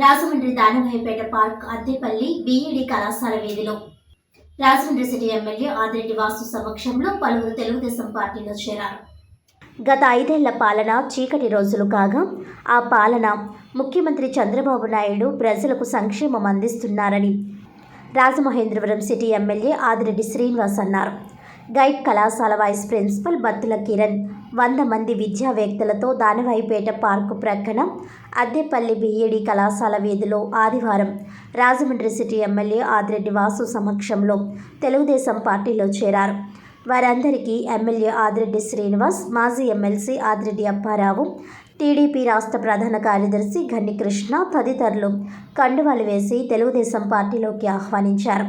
Rajahmundry Danavaipeta park Addepalli BEd కళాశాల వీధిలో. Rajahmundry city MLA Adireddy Vasu సమక్షంలో పలువురు తెలుగుదేశం పార్టీలో చేరారు. గత ఐదేళ్ళ పాలన చీకటి రోజులు కాగా ఆ పాలన ముఖ్యమంత్రి చంద్రబాబు నాయుడు ప్రజలకు సంక్షేమం అందిస్తున్నారని రాజమహేంద్రవరం సిటీ ఎమ్మెల్యే ఆదిరెడ్డి శ్రీనివాస్ అన్నారు. గైడ్ కళాశాల వైస్ ప్రిన్సిపల్ బత్తుల కిరణ్ వంద మంది విద్యావేత్తలతో దానవాయిపేట పార్కు ప్రక్కన అద్దెపల్లి బిఈడి కళాశాల వీధిలో ఆదివారం రాజమండ్రి సిటీ ఎమ్మెల్యే ఆదిరెడ్డి వాసు సమక్షంలో తెలుగుదేశం పార్టీలో చేరారు. వారందరికీ ఎమ్మెల్యే ఆదిరెడ్డి శ్రీనివాస్ మాజీ ఎమ్మెల్సీ ఆదిరెడ్డి అప్పారావు టీడీపీ రాష్ట్ర ప్రధాన కార్యదర్శి గన్ని కృష్ణ తదితరులు కండువాలు వేసి తెలుగుదేశం పార్టీలోకి ఆహ్వానించారు.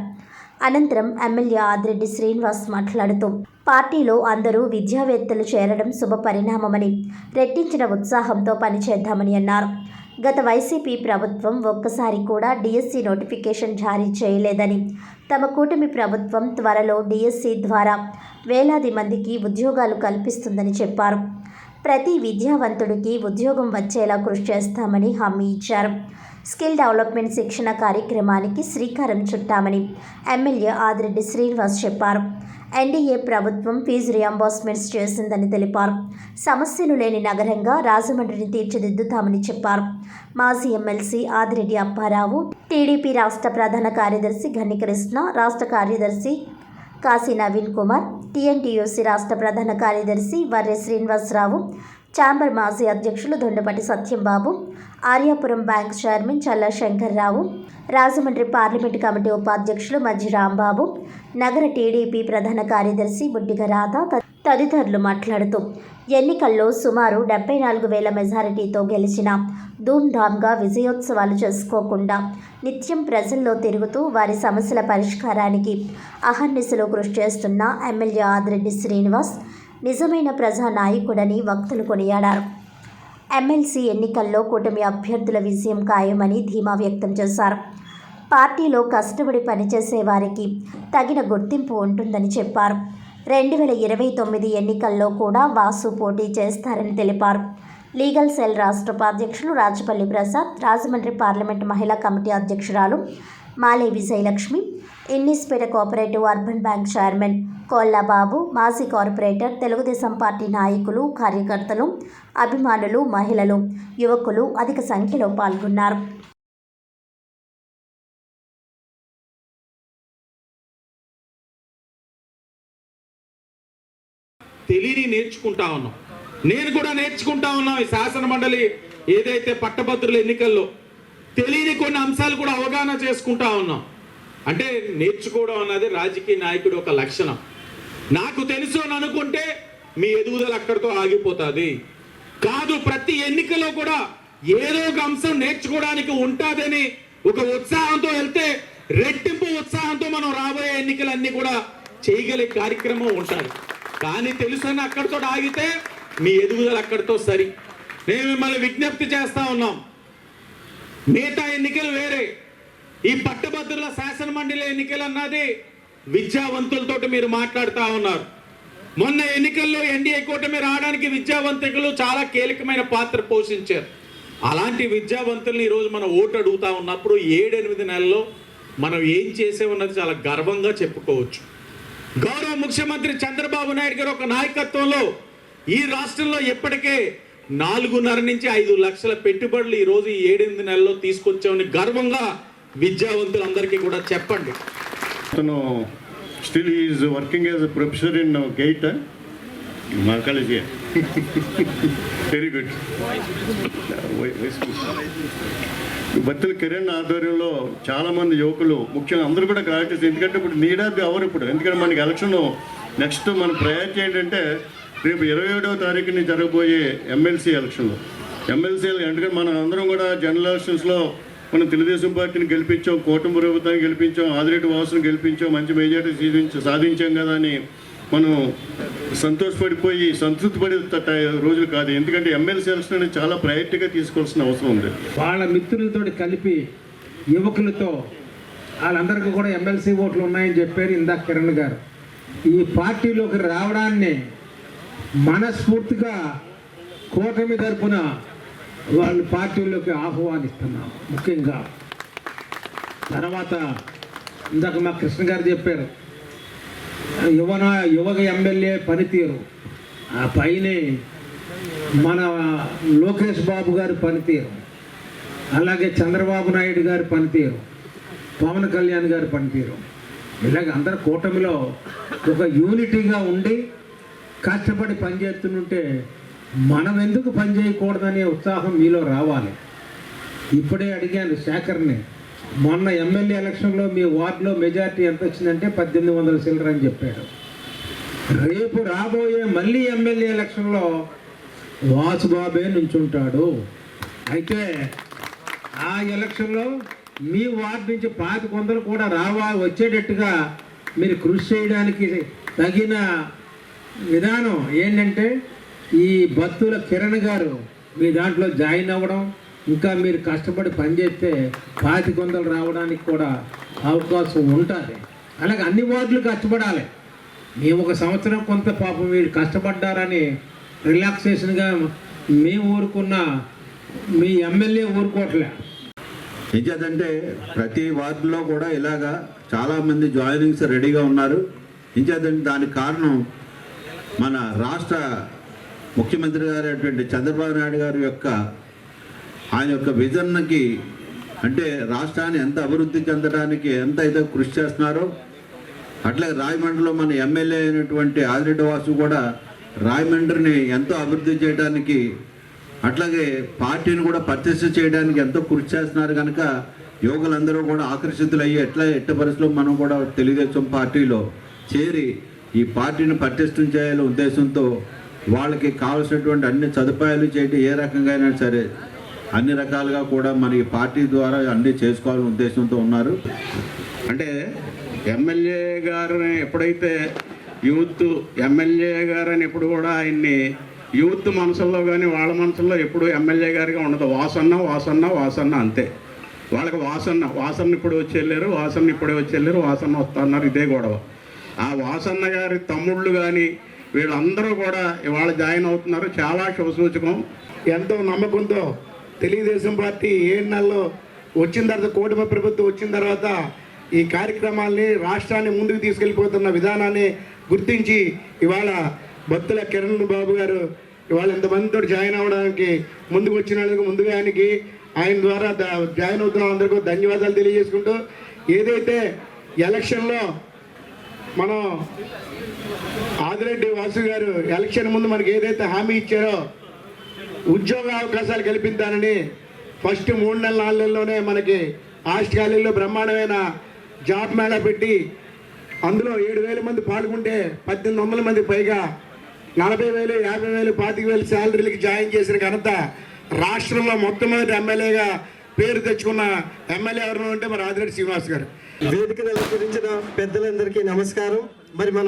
అనంతరం ఎమ్మెల్యే ఆదిరెడ్డి శ్రీనివాస్ మాట్లాడుతూ పార్టీలో అందరూ విద్యావేత్తలు చేరడం శుభ పరిణామమని రెట్టించిన ఉత్సాహంతో పనిచేద్దామని అన్నారు. గత వైసీపీ ప్రభుత్వం ఒక్కసారి కూడా డిఎస్సి నోటిఫికేషన్ జారీ చేయలేదని తమ కూటమి ప్రభుత్వం త్వరలో డిఎస్సి ద్వారా వేలాది మందికి ఉద్యోగాలు కల్పిస్తుందని చెప్పారు. ప్రతి విద్యావంతుడికి ఉద్యోగం వచ్చేలా కృషి చేస్తామని హామీ ఇచ్చారు. స్కిల్ డెవలప్మెంట్ శిక్షణ కార్యక్రమానికి శ్రీకారం చుట్టామని ఎమ్మెల్యే ఆదిరెడ్డి శ్రీనివాస్ చెప్పారు. ఎన్డీఏ ప్రభుత్వం ఫీజు రియంబర్స్మెంట్స్ చేసిందని తెలిపారు. సమస్యలు లేని నగరంగా రాజమండ్రిని తీర్చిదిద్దుతామని చెప్పారు. మాజీ ఎమ్మెల్సీ ఆదిరెడ్డి అప్పారావు టీడీపీ రాష్ట్ర ప్రధాన కార్యదర్శి ఘనికృష్ణ రాష్ట్ర కార్యదర్శి కాశీ నవీన్ కుమార్ టీఎన్టీయూసీ రాష్ట్ర ప్రధాన కార్యదర్శి వర్రె శ్రీనివాసరావు ఛాంబర్ మాజీ అధ్యక్షులు Dondapati Satyambabu Aryapuram bank chairman Challa Shankarrao Rajahmundry parliament committee ఉపాధ్యక్షులు మజ్జి రాంబాబు నగర టీడీపీ ప్రధాన కార్యదర్శి బుడ్డిగ రాధ త- తదితరులు మాట్లాడుతూ ఎన్నికల్లో సుమారు డెబ్బై నాలుగు వేల మెజారిటీతో గెలిచిన ధూమ్ధామ్గా విజయోత్సవాలు చేసుకోకుండా నిత్యం ప్రజల్లో తిరుగుతూ వారి సమస్యల పరిష్కారానికి అహర్నిశలో కృషి చేస్తున్న ఎమ్మెల్యే ఆదిరెడ్డి శ్రీనివాస్ నిజమైన ప్రజా నాయకుడని వక్తలు కొనియాడారు. ఎమ్మెల్సీ ఎన్నికల్లో కూటమి అభ్యర్థుల విజయం ఖాయమని ధీమా వ్యక్తం చేశారు. పార్టీలో కష్టపడి పనిచేసే వారికి తగిన గుర్తింపు ఉంటుందని చెప్పారు. రెండు వేల ఇరవై తొమ్మిది ఎన్నికల్లో కూడా వాసు పోటీ చేస్తారని తెలిపారు. లీగల్ సెల్ రాష్ట్ర ఉపాధ్యక్షులు రాజపల్లి ప్రసాద్ రాజమండ్రి పార్లమెంటు మహిళా కమిటీ అధ్యక్షురాలు Male Vijayalakshmi Innispeta cooperative urban bank chairman Kollababu మాజీ కార్పొరేటర్ తెలుగుదేశం పార్టీ నాయకులు కార్యకర్తలు అభిమానులు మహిళలు యువకులు అధిక సంఖ్యలో పాల్గొన్నారు. తెలియని నేర్చుకుంటా ఉన్నాం. నేను కూడా నేర్చుకుంటా ఉన్నాం ఈ శాసన మండలి ఏదైతే పట్టభద్రుల ఎన్నికల్లో తెలియని కొన్ని అంశాలు కూడా అవగాహన చేసుకుంటా ఉన్నాం. అంటే నేర్చుకోవడం అన్నది రాజకీయ నాయకుడు ఒక లక్షణం. నాకు తెలుసు అని అనుకుంటే మీ ఎదుగుదల అక్కడితో ఆగిపోతుంది. కాదు ప్రతి ఎన్నికలో కూడా ఏదో ఒక అంశం నేర్చుకోవడానికి ఉంటుందని ఒక ఉత్సాహంతో వెళ్తే రెట్టింపు ఉత్సాహంతో మనం రాబోయే ఎన్నికలన్నీ కూడా చేయగలిగే కార్యక్రమం ఉంటుంది. కానీ తెలుసని అక్కడితో ఆగితే మీ ఎదుగుదల అక్కడితో సరి. నేను మిమ్మల్ని విజ్ఞప్తి చేస్తా ఉన్నాం. మిగతా ఎన్నికలు వేరే. ఈ పట్టభద్రుల శాసనమండలి ఎన్నికలు అన్నది విద్యావంతులతోటి మీరు మాట్లాడుతూ ఉన్నారు. మొన్న ఎన్నికల్లో ఎన్డీఏ కూటమి రావడానికి విద్యావంతులు చాలా కీలకమైన పాత్ర పోషించారు. అలాంటి విద్యావంతుల్ని ఈరోజు మనం ఓటు అడుగుతా ఉన్నప్పుడు ఏడెనిమిది నెలల్లో మనం ఏం చేసే ఉన్నది చాలా గర్వంగా చెప్పుకోవచ్చు. గౌరవ ముఖ్యమంత్రి చంద్రబాబు నాయుడు గారు ఒక నాయకత్వంలో ఈ రాష్ట్రంలో ఇప్పటికే నాలుగున్నర నుంచి ఐదు లక్షల పెట్టుబడులు ఈ రోజు ఈ ఏడెనిమిది నెలల్లో తీసుకొచ్చామని గర్వంగా విద్యావంతులందరికీ కూడా చెప్పండి. అతను still is working as a professor in gate మా కాలేజీ వెరీ గుడ్ భక్తుల కిరణ్ ఆధ్వర్యంలో చాలా మంది యువకులు ముఖ్యంగా అందరూ కూడా గ్రాడ్యుయేట్స్ ఎందుకంటే ఇప్పుడు నీడాది అవరు ఇప్పుడు. ఎందుకంటే మనకి ఎలక్షన్ నెక్స్ట్ మన ప్రయారిటీ ఏంటంటే రేపు ఇరవై ఏడవ తారీఖుని జరగబోయే ఎమ్మెల్సీ ఎలక్షన్లో. ఎమ్మెల్సీ ఎందుకంటే మనం అందరం కూడా జనరల్ ఎలక్షన్స్లో మనం తెలుగుదేశం పార్టీని గెలిపించాం కూటమి ప్రభుత్వాన్ని గెలిపించాం ఆదిరెడ్డి వాసును గెలిపించాం మంచి మెజార్టీ సాధించ సాధించాం కదా అని మనం సంతోషపడిపోయి సంతృప్తి పడే రోజులు కాదు. ఎందుకంటే ఎమ్మెల్సీ ఎలక్షన్ అనేది చాలా ప్రయారిటీగా తీసుకోవాల్సిన అవసరం ఉంది. వాళ్ళ మిత్రులతో కలిపి యువకులతో వాళ్ళందరికీ కూడా ఎమ్మెల్సీ ఓట్లు ఉన్నాయని చెప్పారు ఇందాక కిరణ్ గారు. ఈ పార్టీలోకి రావడాన్ని మనస్ఫూర్తిగా కూటమి తరపున వాళ్ళ పార్టీలోకి ఆహ్వానిస్తున్నాం. ముఖ్యంగా తర్వాత ఇందాక మా కృష్ణ గారు చెప్పారు యువన యువక ఎమ్మెల్యే పనితీరు ఆ పైనే మన లోకేష్ బాబు గారి పనితీరు అలాగే చంద్రబాబు నాయుడు గారి పనితీరు పవన్ కళ్యాణ్ గారి పనితీరు. ఇలాగ అందరు కూటమిలో ఒక యూనిటీగా ఉండి కష్టపడి పనిచేస్తుంటే మనం ఎందుకు పని చేయకూడదనే ఉత్సాహం మీలో రావాలి. ఇప్పుడే అడిగాను శేఖర్ని మొన్న ఎమ్మెల్యే ఎలక్షన్లో మీ వార్డులో మెజార్టీ ఎంత వచ్చిందంటే పద్దెనిమిది వందల సిల్లర్ అని చెప్పాడు. రేపు రాబోయే మళ్ళీ ఎమ్మెల్యే ఎలక్షన్లో వాసుబాబే నుంచుంటాడు. అయితే ఆ ఎలక్షన్లో మీ వార్డు నుంచి పాతిక వందలు కూడా రావా వచ్చేటట్టుగా మీరు కృషి చేయడానికి తగిన విధానం ఏంటంటే ఈ భక్తుల కిరణ్ గారు మీ దాంట్లో జాయిన్ అవ్వడం ఇంకా మీరు కష్టపడి పనిచేస్తే పాతిక వందలు రావడానికి కూడా అవకాశం ఉంటుంది. అలాగే అన్ని వార్డులు కష్టపడాలి. మేము ఒక సంవత్సరం కొంత పాపం మీరు కష్టపడ్డారని రిలాక్సేషన్గా మేము ఊరుకున్న మీ ఎమ్మెల్యే ఊరుకోవట్లే. ఇంకేదంటే ప్రతి వార్డులో కూడా ఇలాగా చాలామంది జాయినింగ్స్ రెడీగా ఉన్నారు. ఇంకేదంటే దానికి కారణం మన రాష్ట్ర ముఖ్యమంత్రి గారైనటువంటి చంద్రబాబు నాయుడు గారి యొక్క ఆయన యొక్క విజన్కి అంటే రాష్ట్రాన్ని ఎంత అభివృద్ధి చెందడానికి ఎంత అయితే కృషి చేస్తున్నారో అట్లాగే రాయమండ్రిలో మన ఎమ్మెల్యే అయినటువంటి ఆదిరెడ్డి వాసు కూడా రాయమండ్రిని ఎంతో అభివృద్ధి చేయడానికి అట్లాగే పార్టీని కూడా ప్రతిష్ట చేయడానికి ఎంతో కృషి చేస్తున్నారు కనుక యువకులందరూ కూడా ఆకర్షితులయ్యి ఎట్లా ఎట్ట పరిస్థితుల్లో మనం కూడా తెలుగుదేశం పార్టీలో చేరి ఈ పార్టీని పటిష్టం చేయాలనే ఉద్దేశంతో వాళ్ళకి కావాల్సినటువంటి అన్ని సదుపాయాలు చేయడం ఏ రకంగా అయినా సరే. అన్ని రకాలుగా కూడా మన ఈ పార్టీ ద్వారా అన్ని చేసుకోవాలనే ఉద్దేశంతో ఉన్నారు. అంటే ఎమ్మెల్యే గారిని ఎప్పుడైతే యూత్ ఎమ్మెల్యే గారని ఎప్పుడు కూడా ఆయన్ని యూత్ మనసుల్లో కానీ వాళ్ళ మనసుల్లో ఎప్పుడు ఎమ్మెల్యే గారిగా ఉండదు. వాసన్న వాసన్న వాసన్న అంతే. వాళ్ళకి వాసన్న వాసన్న ఇప్పుడు వచ్చి వెళ్ళారు వాసన్న ఇప్పుడే వచ్చి వెళ్ళారు వాసన్న వస్తున్నారు ఇదే గొడవ. ఆ వాసన్న గారి తమ్ముళ్ళు కానీ వీళ్ళందరూ కూడా ఇవాళ జాయిన్ అవుతున్నారు. చాలా శుభసూచకం. ఎంతో నమ్మకంతో తెలుగుదేశం పార్టీ ఏడు నెలల్లో వచ్చిన తర్వాత కూటమి ప్రభుత్వం వచ్చిన తర్వాత ఈ కార్యక్రమాల్ని రాష్ట్రాన్ని ముందుకు తీసుకెళ్ళిపోతున్న విధానాన్ని గుర్తించి ఇవాళ భక్తుల కిరణ్ బాబు గారు ఇవాళ ఇంతమందితో జాయిన్ అవ్వడానికి ముందుకు వచ్చినందుకు ముందుగా ఆయనకి ఆయన ద్వారా జాయిన్ అవుతున్న అందరికీ ధన్యవాదాలు తెలియజేసుకుంటూ ఏదైతే ఎలక్షన్లో మనం ఆదిరెడ్డి వాసు గారు ఎలక్షన్ ముందు మనకి ఏదైతే హామీ ఇచ్చారో ఉద్యోగ అవకాశాలు కల్పిద్దానని ఫస్ట్ మూడు నెలల నాలుగు నెలల్లోనే మనకి ఆస్ట్ కాలేజీలో బ్రహ్మాండమైన జాబ్ మేళా పెట్టి అందులో ఏడు వేల మంది పాల్గొంటే పద్దెనిమిది వందల మంది పైగా నలభై వేలు యాభై వేలు పాతిక వేలు శాలరీలకి జాయిన్ చేసిన ఘనత రాష్ట్రంలో మొట్టమొదటి ఎమ్మెల్యేగా పేరు తెచ్చుకున్న ఎమ్మెల్యే ఎవరు అంటే మరి ఆదిరెడ్డి శ్రీనివాస్ గారు. వేదికను అలంకరించిన పెద్దలందరికీ నమస్కారం. మరి మన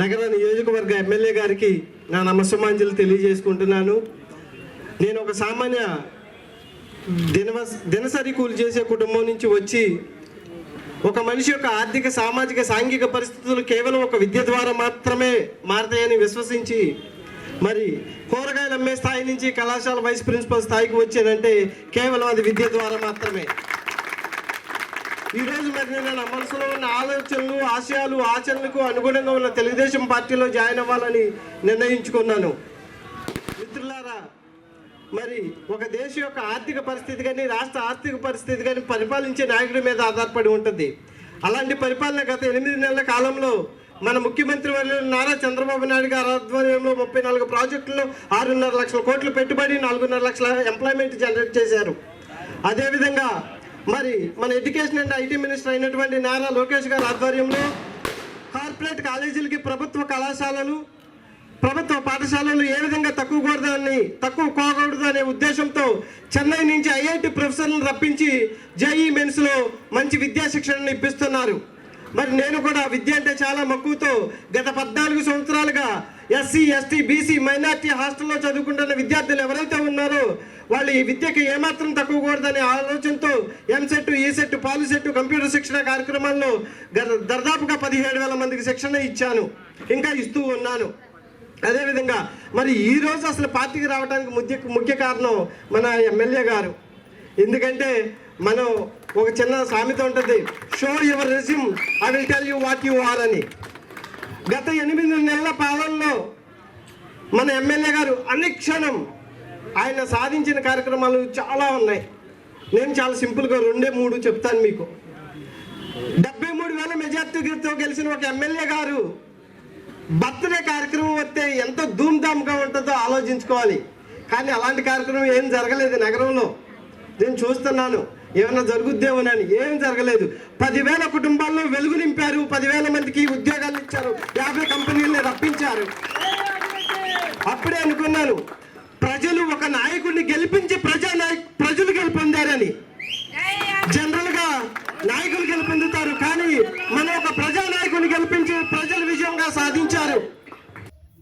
నగర నియోజకవర్గ ఎమ్మెల్యే గారికి నా నమస్సమాంజలు తెలియజేసుకుంటున్నాను. నేను ఒక సామాన్య దినవ దినసరి కూలి చేసే కుటుంబం నుంచి వచ్చి ఒక మనిషి యొక్క ఆర్థిక సామాజిక సాంఘిక పరిస్థితులు కేవలం ఒక విద్య ద్వారా మాత్రమే మారతాయని విశ్వసించి మరి కూరగాయలు అమ్మే స్థాయి నుంచి కళాశాల వైస్ ప్రిన్సిపల్ స్థాయికి వచ్చానంటే కేవలం అది విద్య ద్వారా మాత్రమే. ఈరోజు మరి నేను నా మనసులో ఉన్న ఆలోచనలు ఆశయాలు ఆచరణకు అనుగుణంగా ఉన్న తెలుగుదేశం పార్టీలో జాయిన్ అవ్వాలని నిర్ణయించుకున్నాను. మిత్రులారా మరి ఒక దేశం యొక్క ఆర్థిక పరిస్థితి కానీ రాష్ట్ర ఆర్థిక పరిస్థితి కానీ పరిపాలించే నాయకుడి మీద ఆధారపడి ఉంటుంది. అలాంటి పరిపాలన గత ఎనిమిది నెలల కాలంలో మన ముఖ్యమంత్రి వర్యులు నారా చంద్రబాబు నాయుడు గారి ఆధ్వర్యంలో ముప్పై నాలుగు ప్రాజెక్టుల్లో ఆరున్నర లక్షల కోట్లు పెట్టుబడి నాలుగున్నర లక్షల ఎంప్లాయ్మెంట్ జనరేట్ చేశారు. అదేవిధంగా మరి మన ఎడ్యుకేషన్ అండ్ ఐటీ మినిస్టర్ అయినటువంటి నారా లోకేష్ గారి ఆధ్వర్యంలో కార్పొరేట్ కాలేజీలకి ప్రభుత్వ కళాశాలలు ప్రభుత్వ పాఠశాలలు ఏ విధంగా తక్కువ కూడదని తక్కువ కోకూడదు అనే ఉద్దేశంతో చెన్నై నుంచి ఐఐటి ప్రొఫెసర్లను రప్పించి జేఈ మెన్స్లో మంచి విద్యా శిక్షణను ఇప్పిస్తున్నారు. మరి నేను కూడా విద్య అంటే చాలా మక్కువతో గత పద్నాలుగు సంవత్సరాలుగా ఎస్సీ ఎస్టీ బీసీ మైనార్టీ హాస్టల్లో చదువుకుంటున్న విద్యార్థులు ఎవరైతే ఉన్నారో వాళ్ళు ఈ విద్యకి ఏమాత్రం తక్కువ కూడదనే ఆలోచనతో ఎంసెట్ ఈసెట్ పాలిసెట్ కంప్యూటర్ శిక్షణ కార్యక్రమాల్లో గత దాదాపుగా పదిహేడు వేల మందికి శిక్షణ ఇచ్చాను. ఇంకా ఇస్తూ ఉన్నాను. అదేవిధంగా మరి ఈ రోజు అసలు పార్టీకి రావడానికి ముఖ్య ముఖ్య కారణం మన ఎమ్మెల్యే గారు. ఎందుకంటే మనం ఒక చిన్న సామెత ఉంటుంది show your resume I will tell you what you are అని. గత ఎనిమిది నెలల పాలనలో మన ఎమ్మెల్యే గారు అనుక్షణం ఆయన సాధించిన కార్యక్రమాలు చాలా ఉన్నాయి. నేను చాలా సింపుల్గా రెండే మూడు చెప్తాను మీకు. డెబ్బై మూడు వేల మెజార్టీతో గెలిచిన ఒక ఎమ్మెల్యే గారు బర్త్డే కార్యక్రమం వస్తే ఎంత ధూమ్ధామ్గా ఉంటుందో ఆలోచించుకోవాలి. కానీ అలాంటి కార్యక్రమం ఏం జరగలేదు నగరంలో. నేను చూస్తున్నాను. ఏమైనా జరుగుద్దేమోనని ఏం జరగలేదు. పదివేల కుటుంబాల్లో వెలుగు నింపారు. పదివేల మందికి ఉద్యోగాలు ఇచ్చారు. యాభై కంపెనీలను రప్పించారు. అప్పుడే అనుకున్నాను ప్రజలు ఒక నాయకుడిని గెలిపించి ప్రజా ప్రజలు గెలుపొందారని. జనరల్గా నాయకులు గెలుపొందుతారు. కానీ మనం ఒక ప్రజా నాయకుడిని గెలిపించి ప్రజల విజయంగా సాధించారు